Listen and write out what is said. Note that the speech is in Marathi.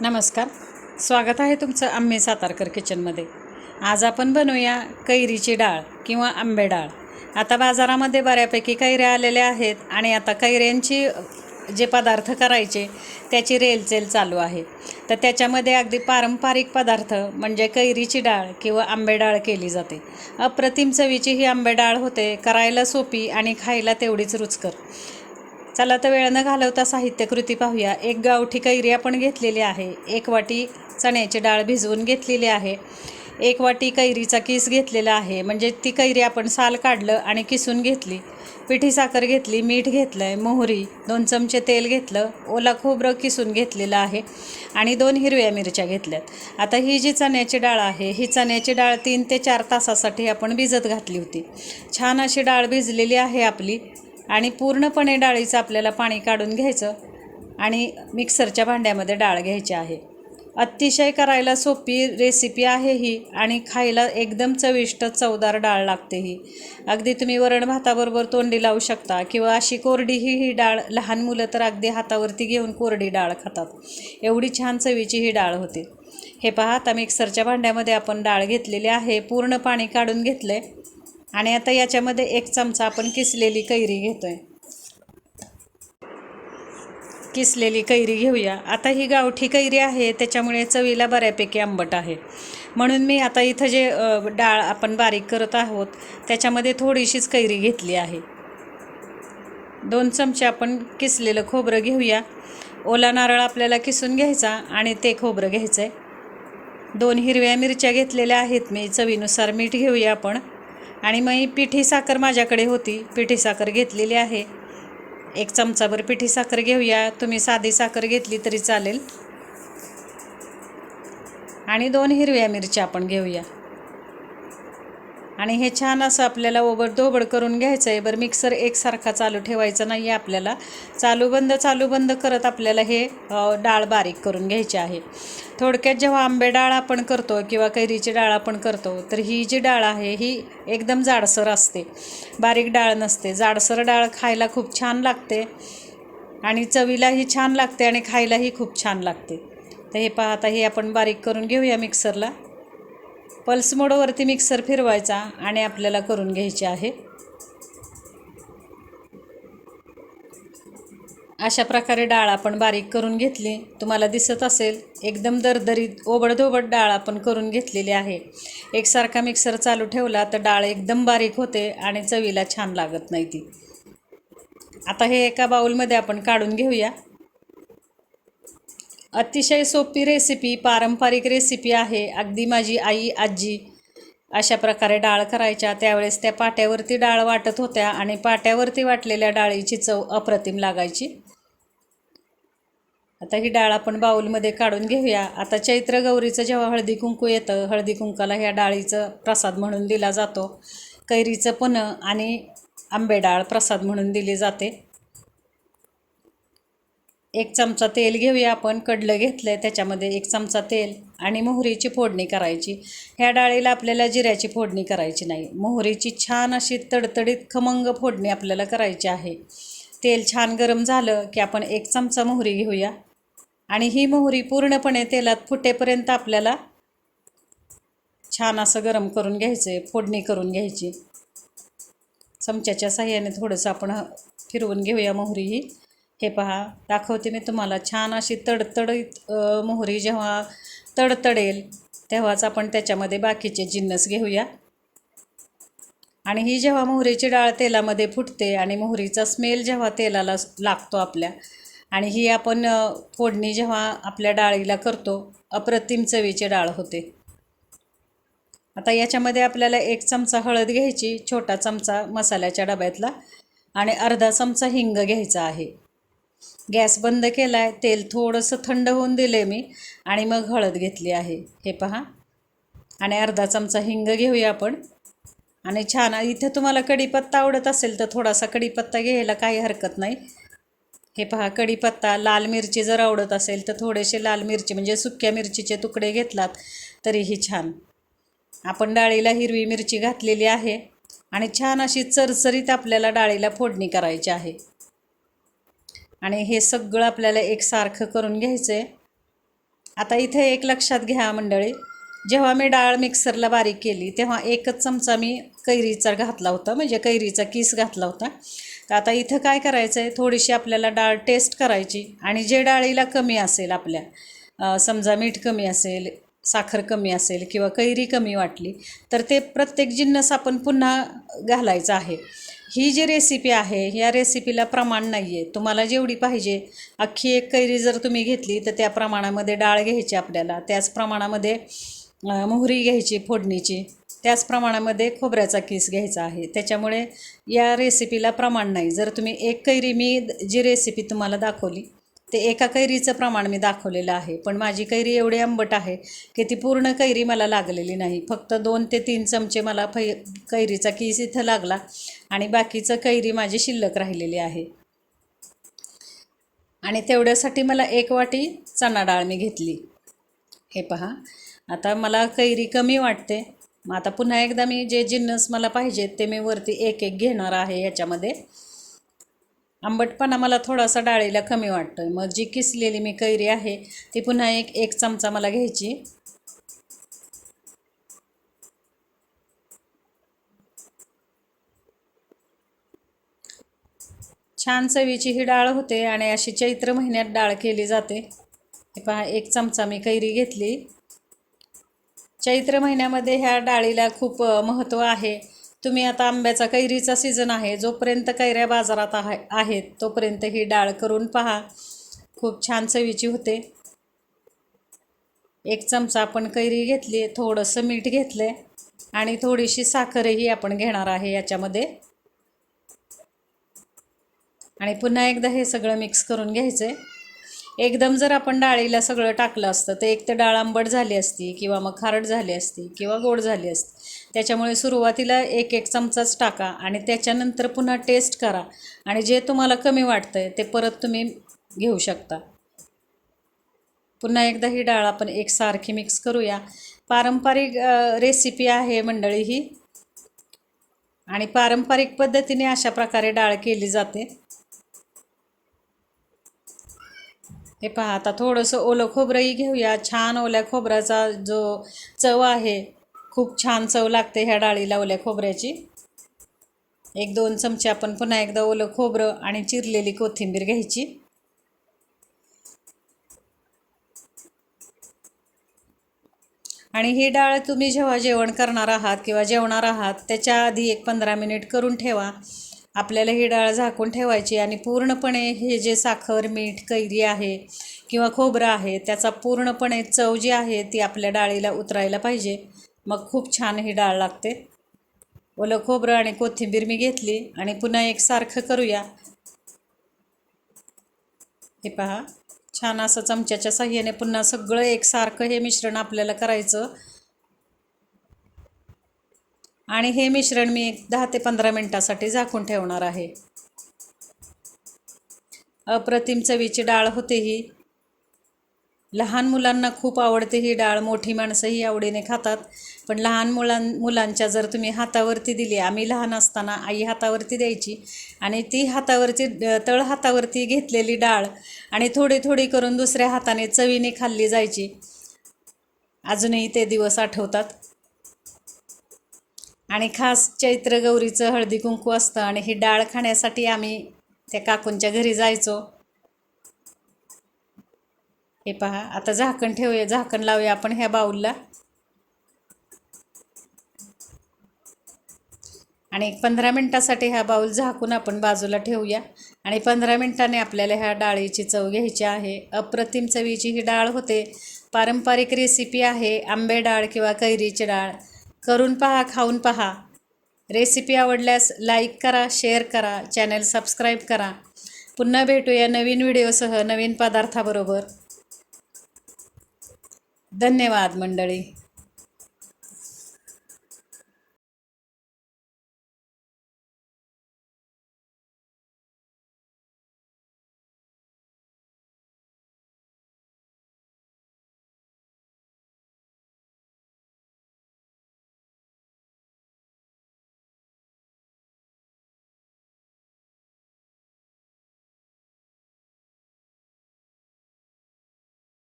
नमस्कार. स्वागत आहे तुमचं आम्ही सातारकर किचनमध्ये. आज आपण बनवूया कैरीची डाळ किंवा आंबे डाळ. आता बाजारामध्ये बऱ्यापैकी कैऱ्या आलेल्या आहेत आणि आता कैऱ्यांची जे पदार्थ करायचे त्याची रेलचेल चालू आहे. तर त्याच्यामध्ये अगदी पारंपरिक पदार्थ म्हणजे कैरीची डाळ किंवा आंबे डाळ केली जाते. अप्रतिम चवीची ही आंबे डाळ होते करायला सोपी आणि खायला तेवढीच रुचकर. चला तर वेळ न घालवता साहित्यकृती पाहूया. एक गावठी कैरी आपण घेतलेली आहे. एक वाटी चण्याची डाळ भिजवून घेतलेली आहे. एक वाटी कैरीचा किस घेतलेला आहे. म्हणजे ती कैरी आपण साल काढलं आणि किसून घेतली. पिठी साखर घेतली मीठ घेतलं आहे मोहरी दोन चमचे तेल घेतलं ओला खोबरं किसून घेतलेलं आहे आणि दोन हिरव्या मिरच्या घेतल्यात. आता ही जी चण्याची डाळ आहे ही चण्याची डाळ तीन ते चार तासासाठी आपण भिजत घातली होती. छान अशी डाळ भिजलेली आहे आपली. आणि पूर्णपणे डाळीचं आपल्याला पाणी काढून घ्यायचं आणि मिक्सरच्या भांड्यामध्ये डाळ घ्यायची आहे. अतिशय करायला सोपी रेसिपी आहे ही आणि खायला एकदम चविष्ट चवदार डाळ लागते ही. अगदी तुम्ही वरण भाताबरोबर तोंडी लावू शकता किंवा अशी कोरडी ही ही डाळ लहान मुलं तर अगदी हातावरती घेऊन कोरडी डाळ खातात. एवढी छान चवीची ही डाळ होते. हे पहा आता मिक्सरच्या भांड्यामध्ये आपण डाळ घेतलेली आहे. पूर्ण पाणी काढून घेतलं आहे आणि आता याच्यामध्ये एक चमचा आपण किसलेली कैरी घेतो आहे किसलेली कैरी घेऊया. आता ही गावठी कैरी आहे त्याच्यामुळे चवीला बऱ्यापैकी आंबट आहे. म्हणून मी आता इथं जे डाळ आपण बारीक करत आहोत त्याच्यामध्ये थोडीशीच कैरी घेतली आहे. दोन चमचे आपण किसलेलं खोबरं घेऊया. ओला नारळ आपल्याला किसून घ्यायचा आणि ते खोबरं घ्यायचं आहे दोन हिरव्या मिरच्या घेतलेल्या आहेत मी चवीनुसार मीठ घेऊया आपण. आणि मग ही पिठी साखर माझ्याकडे होती. पिठी साखर घेतलेली आहे. एक चमचाभर पिठी साखर घेऊया. तुम्ही साधी साखर घेतली तरी चालेल. आणि दोन हिरव्या मिरच्या आपण घेऊया. आणि हे छान असं आपल्याला ओबड धोबड करून घ्यायचं आहे बरं मिक्सर एकसारखा चालू ठेवायचा नाही आहे आपल्याला. चालू बंद चालू बंद करत आपल्याला हे डाळ बारीक करून घ्यायची आहे. थोडक्यात जेव्हा आंबे डाळ आपण करतो किंवा कैरीची डाळ आपण करतो तर ही जी डाळ आहे ही एकदम जाडसर असते. बारीक डाळ नसते. जाडसर डाळ खायला खूप छान लागते आणि चवीलाही छान लागते आणि खायलाही खूप छान लागते. तर हे पाहता हे आपण बारीक करून घेऊया मिक्सरला पल्स मोडवरती मिक्सर फिरवायचा आणि आपल्याला करून घ्यायचे आहे. अशा प्रकारे डाळ आपण बारीक करून घेतली. तुम्हाला दिसत असेल एकदम दरदरीत ओबडधोबड डाळ आपण करून घेतलेली आहे. एकसारखा मिक्सर चालू ठेवला तर डाळ एकदम बारीक होते आणि चवीला छान लागत नाही ती. आता हे एका बाउलमध्ये आपण काढून घेऊया. अतिशय सोपी रेसिपी पारंपरिक रेसिपी आहे. अगदी माझी आई आजी अशा प्रकारे डाळ करायच्या. त्यावेळेस त्या पाट्यावरती डाळ वाटत होत्या आणि पाट्यावरती वाटलेल्या डाळीची चव अप्रतिम लागायची. आता ही डाळ आपण बाऊलमध्ये काढून घेऊया. आता चैत्र गौरीचं जेव्हा हळदी कुंकू येतं हळदी कुंकाला ह्या डाळीचं प्रसाद म्हणून दिला जातो. कैरीचं पण आणि आंबे डाळ प्रसाद म्हणून दिली जाते. एक चमचा तेल घेऊया आपण कडलं घेतलं आहे त्याच्यामध्ये एक चमचा तेल आणि मोहरीची फोडणी करायची. ह्या डाळीला आपल्याला जिऱ्याची फोडणी करायची नाही. मोहरीची छान अशी तडतडीत खमंग फोडणी आपल्याला करायची आहे. तेल छान गरम झालं की आपण एक चमचा मोहरी घेऊया. आणि ही मोहरी पूर्णपणे तेलात फुटेपर्यंत आपल्याला छान असं गरम करून घ्यायचं आहे फोडणी करून घ्यायची. चमच्याच्या साह्याने थोडंसं आपण फिरवून घेऊया मोहरी ही. हे पहा दाखवते मी तुम्हाला. छान अशी तडतडीत मोहरी जेव्हा तडतडेल तेव्हाच आपण त्याच्यामध्ये बाकीचे जिन्नस घेऊया. आणि ही जेव्हा मोहरीची डाळ तेलामध्ये फुटते आणि मोहरीचा स्मेल जेव्हा तेलाला लागतो आपल्या आणि ही आपण फोडणी जेव्हा आपल्या डाळीला करतो अप्रतिम चवीची डाळ होते. आता याच्यामध्ये आपल्याला एक चमचा हळद घ्यायची छोटा चमचा मसाल्याच्या डब्यातला आणि अर्धा चमचा हिंग घ्यायचा आहे. गॅस बंद केला आहे तेल थोडंसं थंड होऊन दिले मी आणि मग हळद घेतली आहे. हे पहा. आणि अर्धा चमचा हिंग घेऊया आपण. आणि छान इथे तुम्हाला कढीपत्ता आवडत असेल तर थोडासा कढीपत्ता घ्यायला काही हरकत नाही. हे पहा कढीपत्ता लाल मिरची जर आवडत असेल तर थोडेसे लाल मिरची म्हणजे सुक्या मिरचीचे तुकडे घेतलात तरीही छान. आपण डाळीला हिरवी मिरची घातलेली आहे आणि छान अशी चरचरीत आपल्याला डाळीला फोडणी करायची आहे. आणि हे सगळं आपल्याला एकसारखं करून घ्यायचं आहे आता इथे एक लक्षात घ्या मंडळी जेव्हा मी डाळ मिक्सरला बारीक केली तेव्हा एकच चमचा मी कैरीचा घातला होता म्हणजे कैरीचा किस घातला होता. तर आता इथं काय करायचं आहे थोडीशी आपल्याला डाळ टेस्ट करायची आणि जे डाळीला कमी असेल आपल्या समजा मीठ कमी असेल साखर कमी असेल किंवा कैरी कमी वाटली तर ते प्रत्येक जिन्नस आपण पुन्हा घालायचं आहे. ही जी रेसिपी आहे या रेसिपीला प्रमाण नाही आहे तुम्हाला जेवढी पाहिजे अख्खी एक कैरी जर तुम्ही घेतली तर त्या प्रमाणामध्ये डाळ घ्यायची आपल्याला त्याच प्रमाणामध्ये मोहरी घ्यायची फोडणीची त्याच प्रमाणामध्ये खोबऱ्याचा किस घ्यायचा आहे. त्याच्यामुळे या रेसिपीला प्रमाण नाही. जर तुम्ही एक कैरी मी जी रेसिपी तुम्हाला दाखवली ते एका कैरीचं प्रमाण मी दाखवलेलं आहे. पण माझी कैरी एवढी आंबट आहे की ती पूर्ण कैरी मला लागलेली नाही. फक्त दोन ते तीन चमचे मला फै कैरीचा किस इथं लागला आणि बाकीचं कैरी माझी शिल्लक राहिलेली आहे. आणि तेवढ्यासाठी मला एक वाटी चणा डाळ मी घेतली. हे पहा. आता मला कैरी कमी वाटते. मग आता पुन्हा एकदा मी जे जिन्नस मला पाहिजेत ते मी वरती एक एक घेणार आहे याच्यामध्ये. आंबटपणा मला थोडासा डाळीला कमी वाटतो आहे मग जी किसलेली मी कैरी आहे ती पुन्हा एक एक चमचा मला घ्यायची. छान चवीची ही डाळ होते आणि अशी चैत्र महिन्यात डाळ केली जाते. हे पहा एक चमचा मी कैरी घेतली. चैत्र महिन्यामध्ये ह्या डाळीला खूप महत्त्व आहे. तुम्ही आता आंब्याचा कैरीचा सीझन आहे जोपर्यंत कैऱ्या बाजारात आहे आहेत तोपर्यंत ही डाळ करून पहा. खूप छान चवीची होते. एक चमचा आपण कैरी घेतली थोडंसं मीठ घेतलं आहे आणि थोडीशी साखरही आपण घेणार आहे याच्यामध्ये. आणि पुन्हा एकदा हे सगळं मिक्स करून घ्यायचं आहे एकदम जर आपण डाळीला सगळं टाकलं असतं तर एक तर डाळ आंबट झाली असती किंवा मग खारट झाली असती किंवा गोड झाली असती. त्याच्यामुळे सुरुवातीला एक एक चमचाच टाका आणि त्याच्यानंतर पुन्हा टेस्ट करा आणि जे तुम्हाला कमी वाटतं आहे ते परत तुम्ही घेऊ शकता. पुन्हा एकदा ही डाळ आपण एकसारखी मिक्स करूया. पारंपरिक रेसिपी आहे मंडळी ही. आणि पारंपरिक पद्धतीने अशा प्रकारे डाळ केली जाते. हे पहा आता थोडंसं ओलं खोबरंही घेऊया. छान ओल्या खोबऱ्याचा जो चव आहे खूप छान चव लागते ह्या डाळीला ओल्या खोबऱ्याची. एक दोन चमचे आपण पुन्हा एकदा ओलं खोबरं आणि चिरलेली कोथिंबीर घ्यायची. आणि ही डाळ तुम्ही जेव्हा जेवण करणार आहात किंवा जेवणार आहात त्याच्या आधी एक पंधरा मिनिट करून ठेवा. आपल्याला ही डाळ झाकून ठेवायची आणि पूर्णपणे हे जे साखर मीठ कैरी आहे किंवा खोबरं आहे त्याचा पूर्णपणे चव जी आहे ती आपल्या डाळीला उतरायला पाहिजे. मग खूप छान ही डाळ लागते. ओलं खोबरं आणि कोथिंबीर मी घेतली आणि पुन्हा एकसारखं करूया. हे पहा छान असं चमच्याच्या साह्याने पुन्हा सगळं एकसारखं हे मिश्रण आपल्याला करायचं. आणि हे मिश्रण मी एक दहा ते पंधरा मिनटासाठी झाकून ठेवणार आहे. अप्रतिम चवीची डाळ होते ही. लहान मुलांना खूप आवडते ही डाळ. मोठी माणसंही आवडीने खातात. पण लहान मुलां मुलांच्या जर तुम्ही हातावरती दिली आम्ही लहान असताना आई हातावरती द्यायची आणि ती हातावरती तळ हातावरती घेतलेली डाळ आणि थोडी थोडी करून दुसऱ्या हाताने चवीने खाल्ली जायची. अजूनही ते दिवस आठवतात. आणि खास चैत्र गौरीचं हळदी कुंकू असतं आणि ही डाळ खाण्यासाठी आम्ही त्या काकूंच्या घरी जायचो. हे पहा आता झाकण ठेवूया झाकण लावूया आपण ह्या बाऊलला. आणि पंधरा मिनटासाठी हा बाऊल झाकून आपण बाजूला ठेवूया. आणि पंधरा मिनटाने आपल्याला ह्या डाळीची चव घ्यायची आहे. अप्रतिम चवीची ही डाळ होते. पारंपरिक रेसिपी आहे आंबे डाळ किंवा कैरीची डाळ. करून पहा खाऊन पहा. रेसिपी आवडल्यास लाईक करा शेअर करा चॅनल सबस्क्राईब करा. पुन्हा भेटूया नवीन व्हिडिओसह नवीन पदार्थाबरोबर. धन्यवाद मंडळी.